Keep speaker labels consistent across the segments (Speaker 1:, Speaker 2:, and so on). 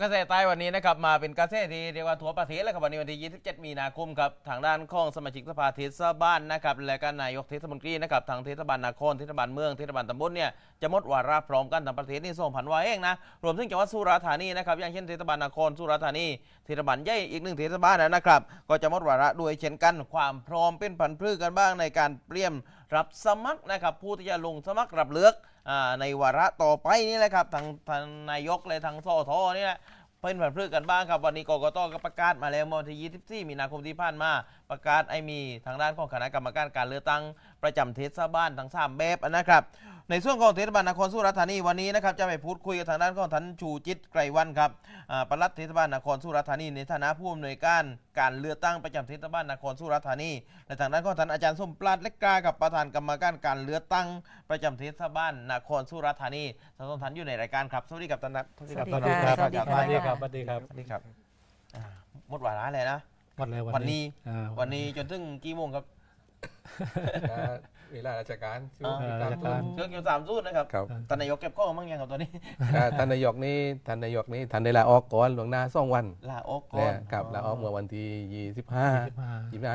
Speaker 1: จับกระแสใต้วันนี้นะครับมาเป็นกระแสที่เรียกว่าทั่วประเทศแล้วครับวันนี้วันที่ 27 มีนาคมครับทางด้านของสมาชิกสภาเทศบาลนะครับและก็นายกเทศมนตรีนะครับทางเทศบาลนครเทศบาลเมืองเทศบาลตำบลเนี่ยจะมดวาระพร้อมกันทั้งประเทศนี่ส่งผันวาเองนะรวมถึงจังหวัดสุราษฎร์ธานีนะครับอย่างเช่นเทศบาลนครสุราษฎร์ธานีเทศบาลใหญ่อีกหนึ่งเทศบาลนะครับก็จะมดวาระด้วยเช่นกันความพร้อมเป็นผันพืชกันบ้างในการเตรียมรับสมัครนะครับผู้ที่จะลงสมัครรับเลือก ในวาระต่อไปนี่แหละครับทางทางนายกเลยทางสอทอนี่แหละเป็นผันพืชกันบ้างครับ วันนี้กกตก็ประกาศมาแล้วเมื่อวันที่24 มีนาคมที่ผ่านมา ประกาศไอมีทางด้านของคณะกรรมการการเลือกตั้งประจำเทศบาลทั้งสามแบบนะครับ ในส่วนของเทศบาลนครสุราษฎร์ธานีวันนี้นะครับจะไปพูดคุยกับทางด้านของท่านชูจิตไกรวันครับอ่าปลัดเทศบาลนครสุราษฎร์ธานีในฐานะผู้อำนวยการการเลือกตั้งประจำเทศบาลนครสุราษฎร์ธานีและทางด้านของท่านอาจารย์สมปราดเล็กกากับประธานกรรมการการเลือกตั้งประจำเทศบาลนครสุราษฎร์ธานีทั้งสองท่านอยู่ในรายการครับสวัสดีครับท่านนัทสวัสดีครับ
Speaker 2: สวัสดีครับ
Speaker 1: สวัสดี
Speaker 2: ส
Speaker 1: ค
Speaker 2: วั
Speaker 1: รั
Speaker 2: สดีครับสวัสดีครับ
Speaker 1: สวัสดีครับอ่าหมดวาระเลยนะ
Speaker 2: วันอะไร
Speaker 1: วันนี้
Speaker 2: อ่า
Speaker 1: วันนี้จนถึงกี่โมงครับ
Speaker 3: ก็ เวลาราชการช่ว
Speaker 1: อ่าง
Speaker 3: ติดตาม
Speaker 2: ราชการ
Speaker 1: เรื่องเกี่ยวกับสามสูตรนะครับ
Speaker 3: ครับ
Speaker 1: ท่านนายกเก็บข้อมั่งยังครับตอนนี้
Speaker 3: ก็ท่านนายกนี่ท่านนายกนี่ท่านได้ลาออกก่อนหลวงหน้าสองวัน
Speaker 1: ลาออกก่อ
Speaker 3: เนี่ย
Speaker 1: น
Speaker 3: กับลาออกเมื่อวันที่ 25
Speaker 2: ยี่สิบห้า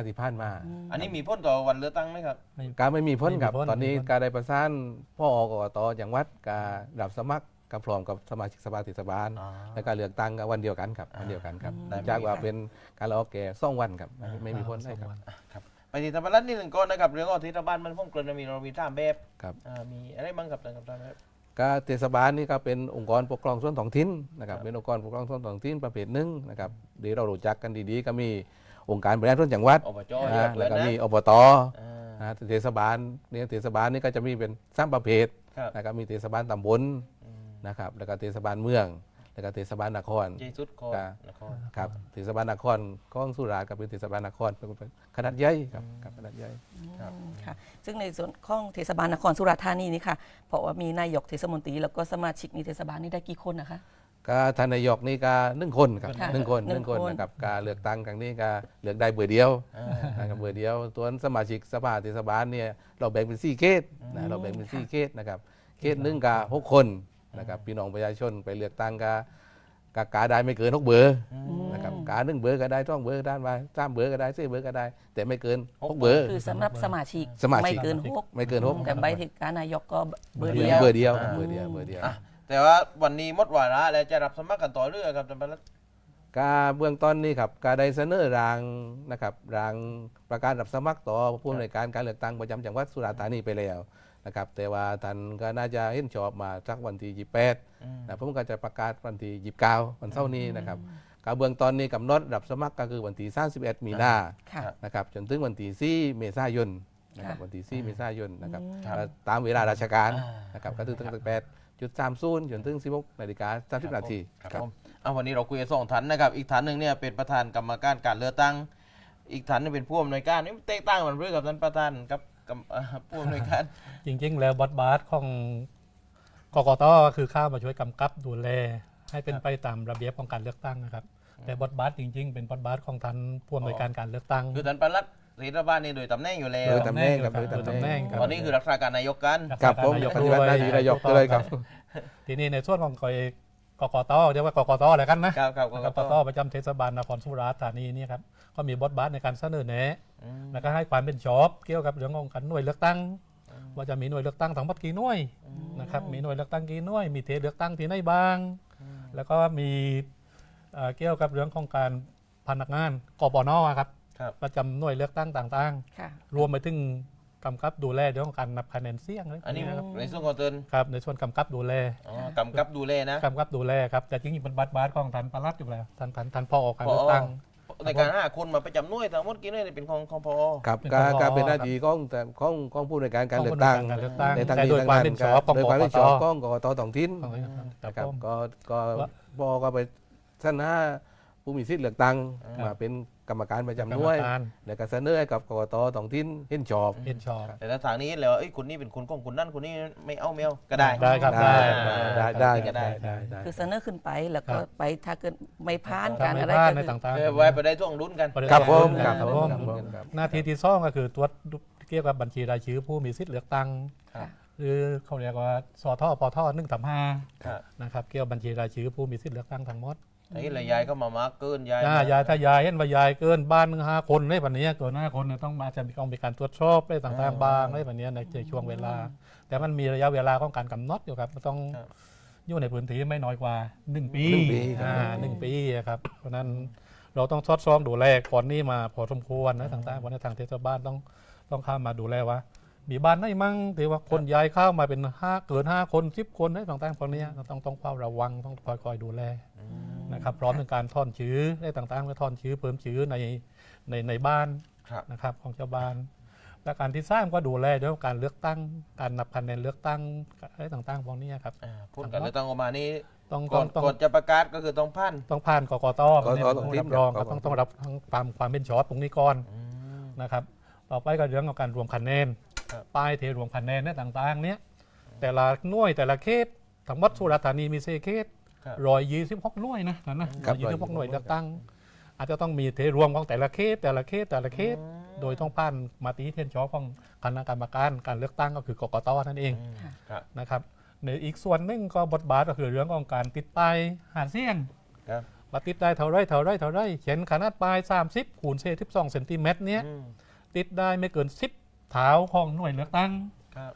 Speaker 3: 25ที่ผ่านมา
Speaker 1: อันนี้มีพ้นต่อวันเลือกตั้งไหมครับ
Speaker 2: ไม่
Speaker 3: การไม่มีพ้นครับ
Speaker 2: ไม่มีพ้น
Speaker 3: ตอนนี้
Speaker 2: ไม่มีพ้น
Speaker 3: การได้ประสานพ่ออกกตจังหวัดการรับสมัครกับพร้อมกับสมาชิกสภาเทศบาล
Speaker 1: อ๋อ
Speaker 3: และการเลือกตั้งกับวันเดียวกันครับวันเดียวกันครับ
Speaker 1: ได้
Speaker 3: จากว่าเป็นการลาออกแก่สองวันครับไม่ไม่มีพ้นได้ครับ
Speaker 1: ครับไป ที่ธรรมรัฐนี่หนึ่งก้อนนะครับเรื่องของที่ธรรมบ้านมันพ่งเกลืนมีเรามีท่ามแบบ
Speaker 3: ครับ
Speaker 1: อ่ามีอะไรบ้างครับท่านครับท่านครับ
Speaker 3: ก็เทศบาลนี่ก็เป็นองค์กรปกครองส่วนท้องถิ่นนะครับ
Speaker 1: ครับ
Speaker 3: เป็นองค์กรปกครองส่วนท้องถิ่นประเภทหนึ่งนะครับเดี๋ยวเรารู้จักกันดีๆ ก็มีองค์การบริหารส่วนจังหวัด
Speaker 1: อบจ
Speaker 3: นะ
Speaker 1: เย
Speaker 3: แล้วก็
Speaker 1: นะ
Speaker 3: มีอบต
Speaker 1: อ่า
Speaker 3: นะเทศบาลเนี่ยเทศบาลนี่ก็จะมีเป็นสามประเภท
Speaker 1: ครับ
Speaker 3: นะครับมีเทศบาลตำบล
Speaker 1: อืม
Speaker 3: นะครับแล้วก็เทศบาลเมือง แล้วก็เทศบาลนคร
Speaker 1: เจสุดคอ
Speaker 3: ครับ
Speaker 1: นคร
Speaker 3: ครับเทศบาลนครของสุราษฎร์ก็เป็นเทศบาลนครเป็นขนาดใหญ่ครับครับขนาดใหญ่
Speaker 1: ครับ
Speaker 4: ค่ะ ซึ่งในส่วนของเทศบาลนครสุราษฎร์ธานีนี่ค่ะเพราะว่ามีนายกเทศมนตรีแล้วก็สมาชิกในเทศบาลนี่ได้กี่คนนะคะ
Speaker 3: ก็ท่านนายกนี่ก็หนึ่งคนครับ
Speaker 4: ค่ะ
Speaker 3: หนึ่งคน
Speaker 4: ห
Speaker 3: ห
Speaker 4: นึ่
Speaker 3: นึ่
Speaker 4: ง
Speaker 3: งคน
Speaker 4: คน
Speaker 3: นะครับการเลือกตั้งครั้งนี้ก็เลือกได้เบอร์เดียว
Speaker 1: อ่า
Speaker 3: นะครับเบอร์เดียวตัวสมาชิกสภาเทศบาลเนี่ยเราแบ่งเป็นสี่เขตนะเราแบ่งเป็นสี่เขตนะครับเขตหนึ่งกับหกคน นะครับพี่น้องประชาชนไปเลือกตั้งกากากาได้ไม่เกินหกเบอร์นะครับกาหนึ่งเบอร์ก็ได้ต้องเบอร์ด้านไปสามเบอร์ก็ได้สี่เบอร์ก็ได้ แต่ไม่เกินหกเบอร์
Speaker 4: คือสำหรับสมาชิก
Speaker 3: สมาชิก
Speaker 4: ไม่เกินหก
Speaker 3: ไม่เกินหก
Speaker 4: แต่ใบที่การนายกก็เบอร์
Speaker 3: เบ
Speaker 4: เดี
Speaker 3: อ
Speaker 4: ยว
Speaker 3: ร์เบอร์เดียว
Speaker 1: อ่า
Speaker 3: เบอร์เดียวเบอร์เดียว
Speaker 1: อะแต่ว่าวันนี้หมดวาระแล้วจะรับสมัครกันต่อเรื่อยครับท่านประหลัด
Speaker 3: กาเบื้องต้นนี่ครับกาได้เสนอรางนะครับรางประกาศรับสมัครต่อผู้อำนวยการการเลือกตั้งประจำจังหวัดสุราษฎร์ธานีไปแล้ว นะครับแต่ว่าท่านก็น่าจะเห็นชอบมาสักวันที่ 28
Speaker 1: อืม
Speaker 3: นะผมก็จะประกาศวันที่ 29 วันเสาร์นี้นะครับกาเบื้องต้นนี่กำหนดรับสมัครก็คือวันที่ 31 มีนา
Speaker 4: ค่ะ
Speaker 3: นะครับจนถึงวันที่4เมษายนนะครับ
Speaker 4: ค่ะ
Speaker 3: วันที่4เมษายนนะครับ
Speaker 1: ครับ
Speaker 3: ก็ตามเวลาราชการ
Speaker 1: อ่า
Speaker 3: นะครับก็คือตั้งแต่8จุด30จนถึง16นาฬิกา30นาที
Speaker 1: ครับผมเอาวันนี้เราคุยกันสองท่านนะครับ อีกท่านหนึ่งเนี่ยเป็นประธานกรรมการการเลือกตั้ง อีกท่านหนึงเป็นผู้อำนวยการนี่แตกต่างกันเรื่องกับท่านประธานกับ กับเอ่อผู้อำนวยการ
Speaker 2: จริงๆ แล้วบอสบาสของกกตก็คือเข้ามาช่วยกำกับดูแล ให้เป็นไปตามระเบียบของการเลือกตั้งนะครับ แต่บอสบาสจริง ๆ เป็นบอสบาสของท่านผู้อำนวยการการเลือกตั้ง
Speaker 1: คือท่านประหลัดศรีรัฐบาลนี่โดยตำแหน่งอยู่แล้ว
Speaker 3: โดยตำแหน่งครับ
Speaker 2: โดยตำแหน่งครับ
Speaker 1: ตอนนี้คือรักษาการนายกกัน
Speaker 3: ครับผม
Speaker 2: รัก
Speaker 3: ป
Speaker 2: ษา
Speaker 3: ฏิ
Speaker 2: การ
Speaker 3: บัติหน้าที่นายกเลยครับ
Speaker 2: ทีนี้ในส่วนของกกกตเรียกว่ากกตอะไรกันนะครับ
Speaker 1: ครับ
Speaker 2: กกตประจำเทศบาลนครสุราษฎร์ธานีเนี่ยครับ ก็มีบอสบาสในการเสนอแนะ
Speaker 1: อืม
Speaker 2: แล้วก็ให้ความเป็นชอบเกี่ยวกับเรื่องของการหน่วยเลือกตั้ง ว่าจะมีหน่วยเลือกตั้งทั้งหมดกี่หน่วยนะครับมีหน่วยเลือกตั้งกี่หน่วย มีเทเลือกตั้งที่ไหนบ้าง แล้วก็มีเอ่อเกี่ยวกับเรื่องของการพนักงานกปนครับ
Speaker 1: ครับ
Speaker 2: ประจำหน่วยเลือกตั้งต่าง
Speaker 4: ค่ะ
Speaker 2: ๆรวมไปถึงกำกับดูแลเรื่องของการนับคะแนนเสียงอะไรพว
Speaker 1: อัน
Speaker 2: ก
Speaker 1: นี้
Speaker 2: นี้ครับ
Speaker 1: ในส่วนของตน
Speaker 2: ครับในส่วนกำกับดูแล
Speaker 1: อ๋อกำกับดูแลนะ
Speaker 2: กำกับดูแลครับแต่จริงๆเป็นบัตรบาสของท่านประหลัดอยู่แล้วท่านท่านท่านพ่อออกการเลือกตั้ง
Speaker 1: ในการห้าคนมาประจำหน่วยทั้งหมดกี่หน่วยเนี่ยเป็นของของพอ
Speaker 3: ครับ
Speaker 2: เป็น
Speaker 3: การ
Speaker 2: ผอ
Speaker 3: การเป็นหน้า
Speaker 2: ครับ
Speaker 3: ที่ของแต่ของของผู้ในวยการการเลือกตั้ง
Speaker 2: การเลือกตั้ง
Speaker 3: ในทาง
Speaker 2: แต่
Speaker 3: นี้
Speaker 2: โดย
Speaker 3: ทาง
Speaker 2: ความ
Speaker 3: นั้น
Speaker 2: เป็นชอบของ
Speaker 3: โดยความเป็น
Speaker 2: กกต
Speaker 3: ชอบของกกตท้องถิ่น
Speaker 2: ของ
Speaker 3: นะ
Speaker 2: ค
Speaker 3: ค
Speaker 2: รั
Speaker 3: รั
Speaker 2: บบผม
Speaker 3: ก็ก็
Speaker 2: ว่า
Speaker 3: ปอก็ไปเสนอผู้มีสิทธิ์เลือกตั้ง
Speaker 1: ครับ
Speaker 3: มาเป็น กรรมการประจำห
Speaker 2: กรร
Speaker 3: น่
Speaker 2: ม
Speaker 3: วย
Speaker 2: การ
Speaker 3: แล้วก็เสนอให้กับกกตท้องถิ่นเห็นชอบ
Speaker 2: เห็นชอบ
Speaker 1: แต่ถ้าทางนี้แล้วเอ้ยคุณนี่เป็นคุณของคุณนั่นคุณนี่ไม่เอาไม่เอาก็ได้
Speaker 2: ได้ครับ
Speaker 3: ได้
Speaker 2: ได้
Speaker 3: ได้ได้
Speaker 1: ก็ได้
Speaker 3: ได้ได้
Speaker 4: คือเสนอขึ้นไปแล้วก็
Speaker 2: ครับ
Speaker 4: ไปถ้าเกิดไม่ผ่าน
Speaker 2: กา
Speaker 4: การร
Speaker 2: อะ
Speaker 4: อะไรไร
Speaker 2: บ้าน
Speaker 4: ก็
Speaker 2: ใน
Speaker 4: คือ
Speaker 2: ต่าง
Speaker 1: เออไว้ไปได้ท่วงรุ่นกัน
Speaker 2: ๆ
Speaker 3: ครับผม
Speaker 2: ค
Speaker 3: ค
Speaker 2: รั
Speaker 3: รั
Speaker 2: บบผ
Speaker 3: ผมมครับ
Speaker 2: หน้าที่ที่สองก็คือตรวจเกี่ยวกับบัญชีรายชื่อผู้มีสิทธิ์เลือกตั้ง
Speaker 1: ครับ
Speaker 2: หรือเขาเรียกว่าสอท่อปอท่อหนึ่งสามห้า
Speaker 1: ครับ
Speaker 2: นะครับเกี่ยวบัญชีรายชื่อผู้มีสิทธิ์เลือกตั้งทั้งหมด
Speaker 1: ไอ้เลยยายก็มามาเกินยาย
Speaker 2: ยายายถ้ายายเห็นว่ายายเกินบ้านหนึ่งห้าคนได้แบบนี้เกินห้าคนเนี่ยต้องมาจะมีต้องมีการตรวจสอบได้ต่างๆบางได้แบบนี้ในช่วงเวลา แต่มันมีระยะเวลาของการกำหนดอยู่ครับมันต้องอยู่ในพื้นที่ไม่น้อยกว่าหนึ่งปี
Speaker 3: หนึ่งปีครับ
Speaker 2: อ่าหนึ่งปีอะครับเพราะฉะนั้นเราต้องทอดซ้อมดูแลก่อนนี้มาพอสมควรนะต่างๆวันนี้ทางเทศบาลต้องต้องเข้ามาดูแลว่ามีบ้านไหนมั่งที่ว่าคนย้ายเข้ามาเป็นห้าเกินห้าคนสิบคนได้ต่างๆพวกเนี้ยต้องต้องเฝ้าระวังต้องคอยคอยดูแล นะครับพร้อมในการท่อนชื้อได้ต่างๆก็ท่อนชื้อเพิ่มชื้อในในในบ้าน
Speaker 1: ครับ
Speaker 2: นะครับของชาวบ้าน และการที่สร้างก็ดูแลด้วยการเลือกตั้งการนับคะแนนเลือกตั้งอะไรต่างๆพวกนี้ครับ
Speaker 1: อ่าพูดกันเลยต้องออกมานี่
Speaker 2: ต้อง
Speaker 1: ก่
Speaker 2: ต้
Speaker 1: อ
Speaker 2: อนงต้อง
Speaker 1: ก่อนจะประกาศก็คือต้องพัน
Speaker 2: ต้องผ่านกกต
Speaker 3: กกต
Speaker 2: ต้องรับรองครับต้องต้องรับทั้งความความเป็นชอบตรงนี้ก่อนนะครับต่อไปก็เรื่องของการรวมคะแนน
Speaker 1: ครับ
Speaker 2: ป้ายเทรวมคะแนนเนี่ยต่างๆ เนี้ยแต่ละหน่วยแต่ละเขตทั้งหมดสุราษฎร์ธานีมีเซเขต
Speaker 1: ค รับ
Speaker 2: ร้อยยี่สิบหกหน่วยนะนะร้อยยี่สิบหกหน่วยเลือกตั้ง อาจจะต้องมีเทรวมของแต่ละเขตแต่ละเขตแต่ละเขตโดยต้องผ่านมาตรีเทียนชอของคณะกรรมการการเลือกตั้งก็คือกกตนั่นเอง
Speaker 1: ครับ
Speaker 2: นะครับในอีกส่วนหนึ่งก็บทบาทก็คือเรื่องของการติดป้ายหาเสียง
Speaker 1: ครับ
Speaker 2: ว่าติดได้เท่าไรเท่าไรเท่าไรเขียนขนาดป้าย 30คูณเศษ12เซนติเมตรเนี้ย
Speaker 1: อืม
Speaker 2: ติดได้ไม่เกิน 10เท้าของหน่วยเลือกตั้ง
Speaker 1: ครับ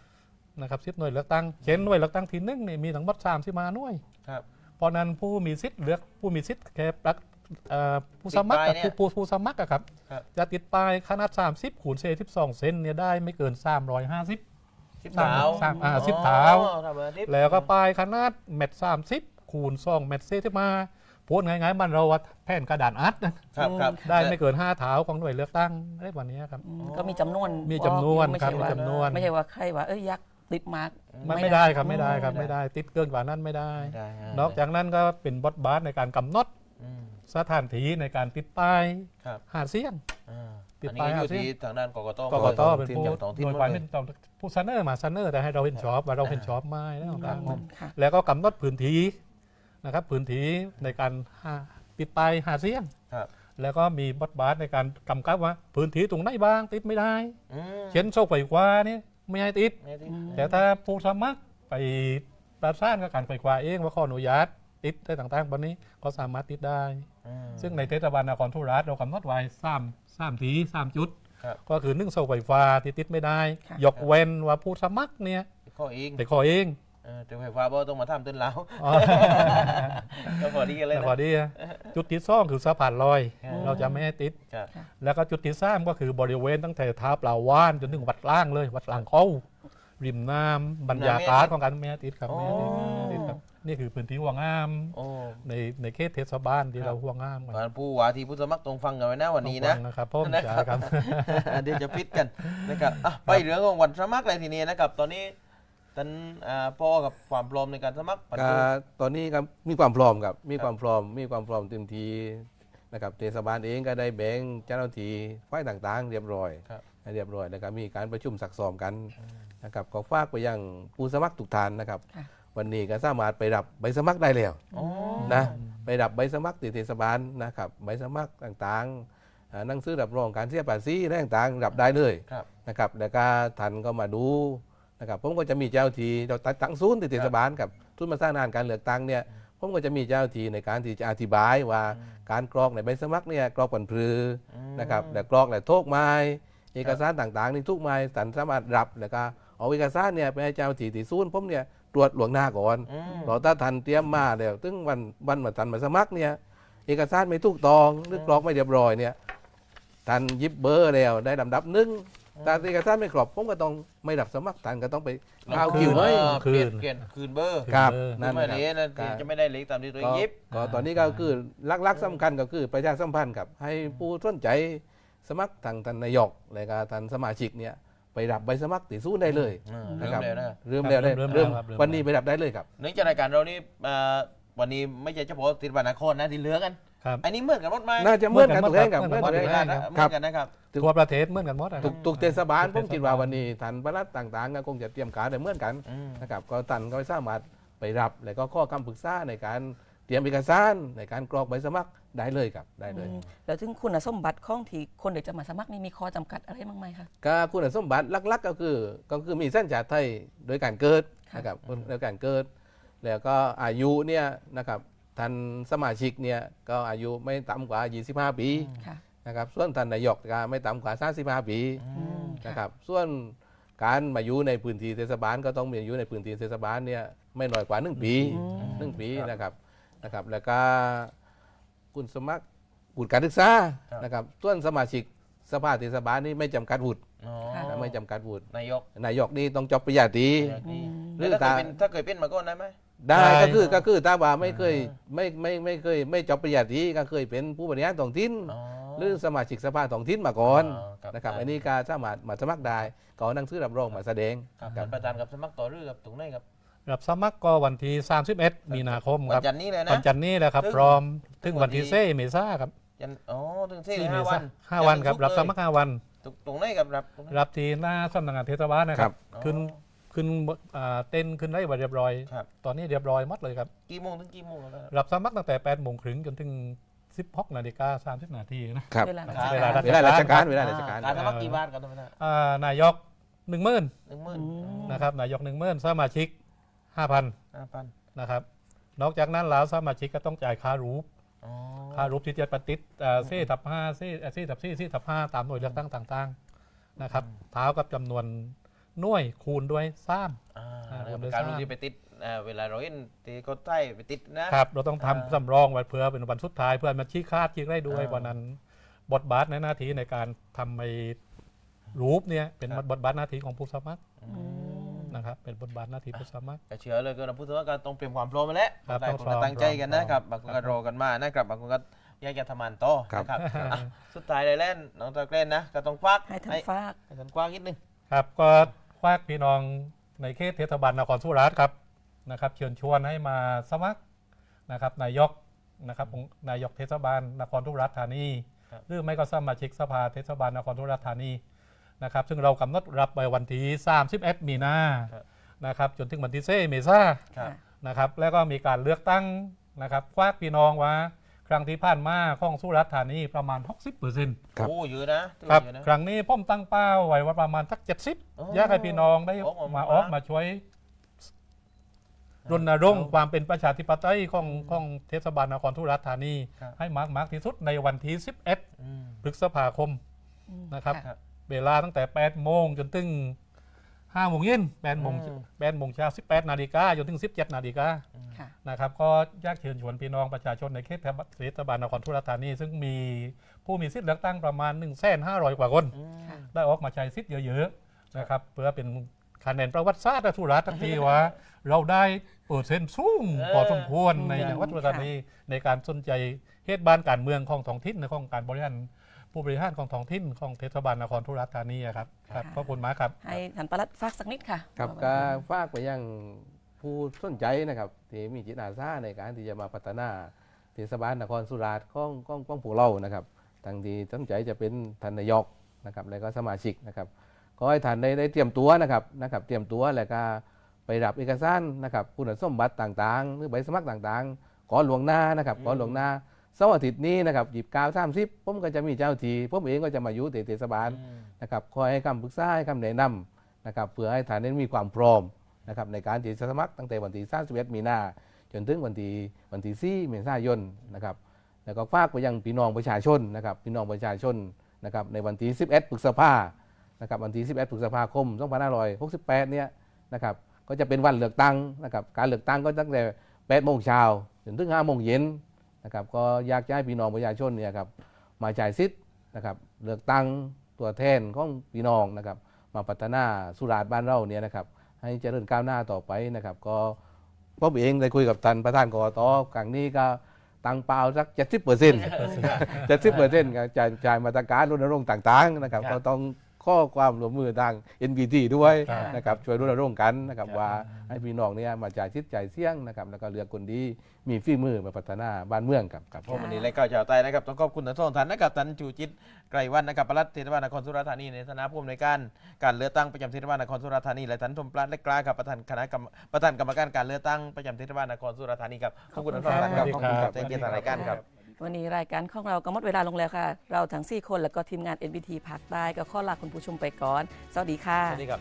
Speaker 2: นะครับ10หน่วยเลือกตั้งเขียนหน่วยเลือกตั้งทีหนึงเนี่ยมีทั้งหมด30มาหน่วย
Speaker 1: ครับ
Speaker 2: เพราะนั้นผู้มีสิทธิ์เลือกผู้มีสิทธิ์แค่ปลักเอ่อผู้สมัคร
Speaker 1: ติดป้าย
Speaker 2: กับ
Speaker 1: เนี่ย
Speaker 2: ผู้ผู้ผู้สมัครอะครับ
Speaker 1: ครับ
Speaker 2: จะติดป้ายขนาด 30คูณเศษ12เซนเนี่ยได้ไม่เกิน 350
Speaker 1: สิบเท้า
Speaker 2: สามอ่าสิบเท้า
Speaker 1: อ๋อทำแบบนี้
Speaker 2: แล้วก็ป้ายขนาดเม็ด30คูณ2เม็ดเศษที่มาพูดง่ายๆมันเราวัดแผ่นกระดานอัดนะครับ
Speaker 1: ครับ
Speaker 2: ได้ไม่เกิน5เท้าของหน่วยเลือกตั้งได้วันนี้ครับ
Speaker 4: อืมก็มีจำนวน
Speaker 2: มีจำนวน
Speaker 4: ไม่
Speaker 2: ครับ
Speaker 4: ใช่
Speaker 2: มี
Speaker 4: ว่า
Speaker 2: จำนวน
Speaker 4: ไม่ใช่ว่าใครว่าเอ้ยยักษ์ ติดมาร์ก
Speaker 2: มัน
Speaker 4: ไม่
Speaker 2: ไม่
Speaker 4: ได้
Speaker 2: ได้ครับไม่ได้ครับ
Speaker 1: ไม่
Speaker 2: ไม่
Speaker 1: ได้
Speaker 2: ได้ติดเกินกว่านั้นไม่ได้
Speaker 1: ได้ฮะ
Speaker 2: นอกจากนั้นก็เป็นบทบาทในการกำหนด
Speaker 1: อืม
Speaker 2: สถานที่ในการติดป้าย
Speaker 1: ครับ
Speaker 2: หาเสียง
Speaker 1: อ่า
Speaker 2: ติด
Speaker 1: อันนี้
Speaker 2: ป้าย
Speaker 1: ก็อยู่
Speaker 2: เอาสิ
Speaker 1: ที่ทางด้านกกต
Speaker 2: กกต
Speaker 1: หมด
Speaker 2: เป็น
Speaker 1: ทีม
Speaker 2: ผู้
Speaker 1: จากท้องถิ่น
Speaker 2: โดย
Speaker 1: หมด
Speaker 2: ความ
Speaker 1: เล
Speaker 2: เป็
Speaker 1: ย
Speaker 2: นผู้เสนอมาเสนอแต่ให้เราเห็นชอบว่าเราเห็นชอบไหมนะต่าง
Speaker 4: ค่ะ
Speaker 2: ๆแล้วก็กำหนดพื้นที่นะครับพื้นที่ในการหาติดป้ายหาเสียง
Speaker 1: ครับ
Speaker 2: แล้วก็มีบทบาทในการกำกับว่า พื้นที่ตรงไหนบ้างติดไม่ได้
Speaker 1: อืม
Speaker 2: เช่นโซ่ไฟฟ้านี่ ไม่ให้ติด
Speaker 1: ไม่ติด
Speaker 2: แต่ถ้าผู้สมัครไปประสานกับการไฟฟ้าเองว่าขออนุญาตติดได้ต่างๆวันนี้ก็สามารถติดได้
Speaker 1: อืม
Speaker 2: ซึ่งในเทศบาลนครทุราชเรากำหนดไว้สามสามทีสามจุด
Speaker 1: ครับ
Speaker 2: ก็คือหนึ่งโซ่ไฟฟ้าที่ติดไม่ได้
Speaker 4: ค่ะ
Speaker 2: ยกเว้นว่าผู้สมัครเนี่ย
Speaker 1: ข้อเอง
Speaker 2: ไปขอเอง
Speaker 1: เออแต่ไฟฟ้าบ่ต้องมาทำต้นแล้ว
Speaker 2: อ๋อ
Speaker 1: ก็พอดีกันเลย
Speaker 2: แต่
Speaker 1: นะ
Speaker 2: พอดีจุดที่สองคือสะพานลอย
Speaker 1: อืม
Speaker 2: เราจะไม่ให้ติด
Speaker 1: ครับ
Speaker 2: แล้วก็จุดที่สามก็คือบริเวณตั้งแต่ท้าปลาว่านจนถึงวัดล่างเลย วัดล่างเข้าริมน้ำบรรยากาศของการไม่ให้ติดครับไม่ให้ติดไม่ให้ติดครับนี่คือพื้นที่ห่วงห้าม
Speaker 1: โอ้
Speaker 2: ในในเขตเทศบาลที่เราห่วงห้ามกัน
Speaker 1: ผ่านผู้ว่าที่ผู้สมัครตรงฟังกันไว้นะวันนี้นะ
Speaker 2: ต้องฟังนะครับพ่อม
Speaker 1: นะครับ
Speaker 2: จ๋าครับ
Speaker 1: เดี๋ยวจะพิดกันนะครับอะไปเรื่องของวันสมัครเลยทีนี้นะครับ ตอนนี้ ท่านอ่าพ่อกับความพร้อมในการสมัครปัจ
Speaker 3: ก็
Speaker 1: จุบัน
Speaker 3: ตอนนี้ก็มีความพร้อมครับ มี
Speaker 1: ครับ
Speaker 3: ความพร้อม มีความพร้อมเต็มทีนะครับเทศบาลเองก็ได้แบ่งเจ้าหน้าที่ฝ่ายต่างๆ เรียบร้อย
Speaker 1: ครับ
Speaker 3: เรียบร้อยแล้วก็มีการประชุมสักซ้อมกันนะครับก็ฝากไปยังผู้สมัครทุกท่านนะครับ
Speaker 4: ค่ะ
Speaker 3: วันนี้ก็สามารถไปรับใบสมัครได้แล้ว
Speaker 1: อ๋อ
Speaker 3: นะไปรับใบสมัครที่เทศบาลนะครับใบสมัครต่างๆอ่าหนังสือรับรองการเสียภาษีอะไรต่างๆรับได้เลย
Speaker 1: ครับ
Speaker 3: นะครับแล้วก็ท่านก็มาดู นะครับผมก็จะมีเจ้าทีเราตั้งศูนย์ที่เทศบาลกับทุนมาสร้างงานการเลือกตั้งเนี่ยผมก็จะมีเจ้าทีในการที่จะอธิบายว่าการกรอกในใบสมัครเนี่ยกรอกผลพลืออ
Speaker 1: ม
Speaker 3: นะครับแต่กรอกแต่โทกไม้เอกสารต่างๆนี่ทุกไม้ท่านสามารถรับแล้วก็เอาเอกสารเนี่ยไปให้เจ้าทีที่ศูนย์ผมเนี่ยตรวจหลวงหน้าก่อน
Speaker 1: อืม
Speaker 3: เราถ้าทันเตรียมมาแล้วถึงวันวันมาทันมาสมัครเนี่ยเอกสารไม่ถูกต้องหรือกรอกไม่เรียบร้อยเนี่ยทันยิบเบอร์แล้วได้ลำดับหนึ่ง แต่เอกสารไม่ครบผมก็ต้องไม่รับสมัครทันก็ต้องไปเข้าคิว
Speaker 1: เอ
Speaker 3: ไว้
Speaker 1: อ
Speaker 2: คื
Speaker 1: เปลี่ย
Speaker 2: น
Speaker 1: นเปลี่ยนคืนเบอร์
Speaker 3: ครับ
Speaker 2: เออ
Speaker 3: นั่น
Speaker 1: ไม่
Speaker 3: นะ
Speaker 1: นี้
Speaker 3: ครับ
Speaker 1: นะจะไม่ได้เล็กตามที่ตัวเอง
Speaker 3: ก็
Speaker 1: ยิบ
Speaker 3: ก็ตอนนี้ก็คือลักๆสำคัญก็คือประชาสัมพันธ์กับให้ผู้สนใจสมัครทางท่านนายกและก็ท่านสมาชิกเนี่ยไปรับใบสมัครติสู้ได้เลย
Speaker 1: อืม
Speaker 3: นะ
Speaker 1: เริ่
Speaker 3: ค
Speaker 1: ม
Speaker 3: รับ
Speaker 1: แล้วนะ
Speaker 3: เริ่มแล้วได้
Speaker 2: เริ่ม
Speaker 3: เริ่ม
Speaker 2: แล้วครับเริ่ม
Speaker 3: วันนี้ไปรับได้เลยครับ
Speaker 1: เนื่องจากรายการเรานี่อ่าวันนี้ไม่ใช่เฉพาะติดบัตรนครนะที่เหลือกัน
Speaker 2: ครับ
Speaker 1: อันนี้เหมือนกันหมดไหม
Speaker 3: น่าจะเหมื่อนกัน
Speaker 2: เหมื
Speaker 3: ทุ
Speaker 2: อกนกัน
Speaker 3: แห่งกับ
Speaker 2: เห
Speaker 3: เห
Speaker 2: มื
Speaker 3: มื่
Speaker 2: อ
Speaker 3: อนน
Speaker 2: กั
Speaker 3: กันนทุกแห่ง
Speaker 1: เหมื
Speaker 3: ครับ
Speaker 1: อนกันนะครับ
Speaker 2: ทั่วประเทศเหมือนกันหมดอะค
Speaker 3: ทุ
Speaker 2: รับ
Speaker 3: กทุกเทศบาล
Speaker 2: ทุก
Speaker 3: ผมคิดว่า
Speaker 2: เทศบาล
Speaker 3: วันนี้ท่านประหลัดต่างๆก็คงจะเตรียมการได้เหมือนกัน
Speaker 1: อืม
Speaker 3: นะครับก็ท่านก็สามารถไปรับแล้วก็ข้อคำปรึกษาในการเตรียมเอกสารในการกรอกใบสมัครได้เลยครับได้เลย
Speaker 4: อืมแล้วถึงคุณสมบัติของที่คนเด็กจะมาสมัครนี่มีข้อจำกัดอะไรบ้างไหมคะ
Speaker 3: ก็คุณสมบัติหลักๆก็คือก็คือมีสัญชาติไทยโดยการเกิด
Speaker 4: ค่ะ
Speaker 3: นะครับโดยการเกิด แล้วก็อายุเนี่ยนะครับ ท่านสมาชิกเนี่ยก็อายุไม่ต่ำกว่า 25 ปี
Speaker 4: ค่ะ
Speaker 3: นะครับส่วนท่านนายกก็ไม่ต่ำกว่า 35 ปี
Speaker 4: อืม
Speaker 3: นะครับส่วนการมาอยู่ในพื้นที่เทศบาลก็ต้องมีอายุในพื้นที่เทศบาลเนี่ยไม่น้อยกว่า 1 ปีหนึ่งปีนะครับนะครับแล้วก็คุณสมัครวุฒิการศึกษา
Speaker 1: ครับ
Speaker 3: นะครับส่วนสมาชิกสภาเทศบาลนี่ไม่จำกัดวุฒิ
Speaker 1: อ๋อ
Speaker 4: ค่ะ
Speaker 3: ไม่จำกัดวุฒิ
Speaker 1: นายก
Speaker 3: นายกนี่ต้องจบปริญญาตรี
Speaker 4: อืม
Speaker 3: หรือ
Speaker 1: แล้วถ้าเคย
Speaker 3: ตา
Speaker 1: เป็นถ้าเคยเป็นมาก่อนได้ไหม
Speaker 3: ได้
Speaker 2: ได้
Speaker 3: ก็คือก็คือถ้าว่าไม่เคยไม่ไม่ไม่เคยไม่จบปริญญาตรีก็เคยเป็นผู้บริหารท้องถิ่น
Speaker 1: อ๋อ
Speaker 3: หรือสมาชิกสภาท้องถิ่นมาก่อน
Speaker 1: อ๋อครับ
Speaker 3: นะครับ
Speaker 1: ได้
Speaker 3: อันนี้ก็สามารถมาสมัครได้ก็เอาหนังสือรับรองมาแสดง
Speaker 1: ครับท่านประธานกับสมัครต่อเรือกับตรงไหนครับ
Speaker 2: รับสมัครก็วันที่ 31 มีนาคม
Speaker 1: วั
Speaker 2: คนรับ
Speaker 1: จันทร์นี้เลยนะ
Speaker 2: วันจันทร์นี้แหละครับ
Speaker 1: ถึง
Speaker 2: พร้อมถึง
Speaker 1: ถึงวั
Speaker 2: วัน
Speaker 1: นที่
Speaker 2: ที่เซ่เมษาครับ
Speaker 1: จันทร์อ๋อถึงสี่
Speaker 2: สี่เม
Speaker 1: ห้า
Speaker 2: ษา
Speaker 1: วัน
Speaker 2: ห้าวันครับ
Speaker 1: จั
Speaker 2: รั
Speaker 1: น
Speaker 2: บ
Speaker 1: ท
Speaker 2: ส
Speaker 1: ร์
Speaker 2: มัครห้าวัน
Speaker 1: ตรงตรงไหนครับรับตรงไหน
Speaker 2: รับที่หน้าสำนักงานเทศบาลนะครับ
Speaker 1: อ๋อ
Speaker 2: ขึ้น ขึ้นอ่าเต้นขึ้นได้ไว้เรียบร้อย
Speaker 1: ครับ
Speaker 2: ตอนนี้เรียบร้อยหมดเลยครับ
Speaker 1: กี่โมงถึงกี่โมงครับ
Speaker 2: รับสมัครตั้งแต่8โมงครึ่งจนถึง 16นาฬิกา30นาทีนะ
Speaker 3: ครับ
Speaker 4: เวลา
Speaker 1: ครับ
Speaker 2: เวลาราช
Speaker 3: เวลาราชการ
Speaker 2: ครับ
Speaker 3: เวลาราชการ
Speaker 1: การสมัครกี่บาทครับท่านประธาน
Speaker 2: อ่านายก1 0,000
Speaker 1: หนึ่งหมื่น
Speaker 4: อืม
Speaker 2: นะครับนายก1 0,000สมาชิก 5,000
Speaker 1: ห้าพัน
Speaker 2: นะครับ นอกจากนั้นแล้วสมาชิกก็ต้องจ่ายค่ารูป
Speaker 1: อ๋อ
Speaker 2: ค่ารูปที่จะปฏิดเอ่อเซ่ทับห้าเซ่เอ่อเซ่ทับซี่เซ่ทับห้าตามหน่วยเลือกตั้งต่างๆนะครับเท้ากับจำนวน หน่วยคูณด้วยซ้
Speaker 1: อ่า
Speaker 2: อ่า
Speaker 1: แล้ว
Speaker 2: บนโดย
Speaker 1: การ
Speaker 2: สาร
Speaker 1: รู้ที่ไปติดอ่าเวลาเราเห็นตีก็ใต้ไปติดนะ ครับ
Speaker 2: เราต้อง
Speaker 1: อ่า
Speaker 2: ทำสำรองไว้เพื่อเป็นวันสุดท้ายเพื่อมาชี้คาดชี้ได้ด้วย
Speaker 1: อ่า
Speaker 2: วันนั้น บทบาทในหน้าที่ในการทำไอ้รูปเนี่ยเป็น
Speaker 1: ครับ
Speaker 2: บทบาทหน้าที่ของผู้สมัคร
Speaker 1: อืม
Speaker 2: นะครับเป็นบทบาทหน้าที่ผู้สมัคร
Speaker 1: ก็เชื่อเลยก็นะพูดถึงว่าก็ต้องเตรียมความพร้อมมาแล้ว
Speaker 2: ครับ
Speaker 1: หลาย
Speaker 2: ต้อง
Speaker 1: คน
Speaker 2: พร้
Speaker 1: ก็
Speaker 2: อม
Speaker 1: ตั้งใจกันนะครับบางคน
Speaker 2: ครั
Speaker 1: ก็
Speaker 2: บ
Speaker 1: รอกันมานะครับบางคนก็อยากจะทำงานต่อ
Speaker 3: ครับ
Speaker 1: นะครับอะสุดท้ายเลยเล่นน้องตะเกล่นนะก็ต้องควัก
Speaker 4: ให้ท่าน
Speaker 1: ให้
Speaker 4: ฝาก
Speaker 1: ให้ท่านควักนิดนึง
Speaker 2: ครับก็ ฝากพี่น้องในเขตเทศบาลนครสุราษฎร์ครับนะครับ เชิญชวนให้มาสมัครนะครับนายกนะครับองค์นายกเทศบาลนครสุราษฎร์ธานี
Speaker 1: ครับ
Speaker 2: หรือไม่ก็สมาชิกสภาเทศบาลนครสุราษฎร์ธานีนะครับ ซึ่งเรากำหนดรับไปวันที่31มีนา
Speaker 1: ครับ
Speaker 2: นะครับจนถึงวันที่เมษา
Speaker 1: ครับ
Speaker 2: นะครับ แล้วก็มีการเลือกตั้งนะครับฝากพี่น้องว่า ครั้งที่ผ่านมาของสุราษฎร์ธานีประมาณ 60%
Speaker 3: ครับ
Speaker 1: โอ้เยอะนะถือ
Speaker 2: ครั
Speaker 1: ว่า
Speaker 2: บ
Speaker 1: เยอะนะ
Speaker 2: ครั้งนี้ผมตั้งเป้าไว้ว่าประมาณสักเจ็ดสิบ
Speaker 1: โอ้
Speaker 2: อยากให้พี่น้องได้
Speaker 1: ออกมา
Speaker 2: มาออกมาช่วยรณรงค์ความเป็นประชาธิปไตยของของเทศบาลนครทุราษฎร์ธานี
Speaker 1: ครับ
Speaker 2: ให้มากมากที่สุดในวันที่ 11
Speaker 1: อืม
Speaker 2: พฤษภาคมนะครับ
Speaker 1: ครับ
Speaker 2: เวลาตั้งแต่ 8 โมงจนถึง 5โมงเย็น8โมง
Speaker 1: อืม
Speaker 2: 8โมงเช้า18นาฬิกาจนถึง17นาฬิกา
Speaker 4: ค่ะ
Speaker 2: นะครับก็อยากเชิญชวนพี่น้องประชาชนในเขตเทศบาลนครทุราษฎร์ธานี ซึ่งมีผู้มีสิทธิ์เลือกตั้งประมาณ1 5 0 0 0กว่าคน
Speaker 1: อืม
Speaker 4: ค่ะ
Speaker 2: ได้ออกมาใช้สิทธิ์เยอะๆนะครับเพื่อเป็นคะแนนประวัติศาสตร์และทุราษฎร์ทั้งทีว่า เราได้เปอร์เซ็นต์สูง
Speaker 1: เออ
Speaker 2: พอสมควรใน
Speaker 4: อืม
Speaker 2: จังหวัดอุตรธานีในการสนใจเหตุบ้านการเมืองของท้องถิ่นในของการบริหาร ผู้บริหารของท้องถิ่นของเทศบาลนครทุราษฎร์ธานีอะครับครับขอบคุณมากครับ
Speaker 4: ให้ท่านประหลัดฝากสักนิดค่ะ
Speaker 3: ครับ
Speaker 4: ว่า
Speaker 3: ก็ฝากไปยังผู้สนใจนะครับที่มีจิตอาสาในการที่จะมาพัฒนาเทศบาลนครสุราษฎร์ของของของพวกเรานะครับทั้งที่สนใจจะเป็นท่านนายกนะครับแล้วก็สมาชิกนะครับก็ให้ท่านได้ได้เตรียมตัวนะครับนะครับ เตรียมตัวแล้วก็ไปรับเอกสารนะครับคุณสมบัติต่างๆ หรือใบสมัครต่างๆขอหลวงหน้านะครับขอหลวงหน้า เสาร์อาทิตย์นี้นะครับหยิบกาวสามสิบผมก็จะมีเจ้าทีผมเองก็จะมาอยู่ที่เทศบาล
Speaker 1: อืม
Speaker 3: นะครับคอยให้คำปรึกษาให้คำแนะนำนะครับเพื่อให้ฐานนั้นมีความพร้อมนะครับในการที่จะสมัครตั้งแต่วันที่31มีนาจนถึงวันที่วันที่4เมษายนนะครับแล้วก็ฝากไปยังพี่น้องประชาชนนะครับพี่น้องประชาชนนะครับในวันที่11พฤษภานะครับวันที่11พฤษภาคม2568เนี่ยนะครับก็จะเป็นวันเลือกตั้งนะครับการเลือกตั้งก็ตั้งแต่8โมงเช้าจนถึง5โมงเย็น นะครับก็อยากจะให้พี่น้องประชาชนเนี่ยครับมาจ่ายสิทธิ์นะครับเลือกตั้งตัวแทนของพี่น้องนะครับมาพัฒนาสุราษฎร์บ้านเราเนี่ยนะครับให้เจริญก้าวหน้าต่อไปนะครับ ก็ผมเองได้คุยกับท่านประธานกรตครั้งนี้ก็ตั้งเป้าสัก70เปอร์เซ็นต์70เปอร์เซ็นต์จ่ายจ่ายมาตรการรณรงค์ต่าง ๆ นะครับ
Speaker 1: ครับ
Speaker 3: ก็ต้อง ข้อความร่วมมือทาง NBT ด้วย
Speaker 2: ครับ
Speaker 3: นะครับช่วยรณรงค์กันนะครับ
Speaker 2: ครับ
Speaker 3: ว่าให้พี่น้องเนี่ยมาจ่ายชิดจ่ายเสี่ยงนะครับแล้วก็เลือกคนดีมีฝีมือมาพัฒนาบ้านเมืองครับครับ
Speaker 1: ผมวันนี้รายการชาวใต้นะครับต้องขอบคุณทั้งสองท่านนะครับท่านจูจิตไกรวันนะครับปลัดเทศบาลนครสุราษฎร์ธานีในฐานะผู้อำนวยการการเลือกตั้งประจำเทศบาลนครสุราษฎร์ธานีและท่านทมปลัดและกล้าครับประธานคณะกรรมประธานกรรมการการเลือกตั้งประจำเทศบาลนครสุราษฎร์ธานีครับขอบคุณทั้งสองท่านครับขอบคุณครับที่ให้เกียรติทางรายการครับ
Speaker 4: วันนี้รายการของเราก็หมดเวลาลงแล้วค่ะ เราทั้ง 4 คนแล้วก็ทีมงาน NBT ภาคใต้ก็ขอลาคุณผู้ชมไปก่อน สวัสดีค่ะ
Speaker 1: สวัสดีครับ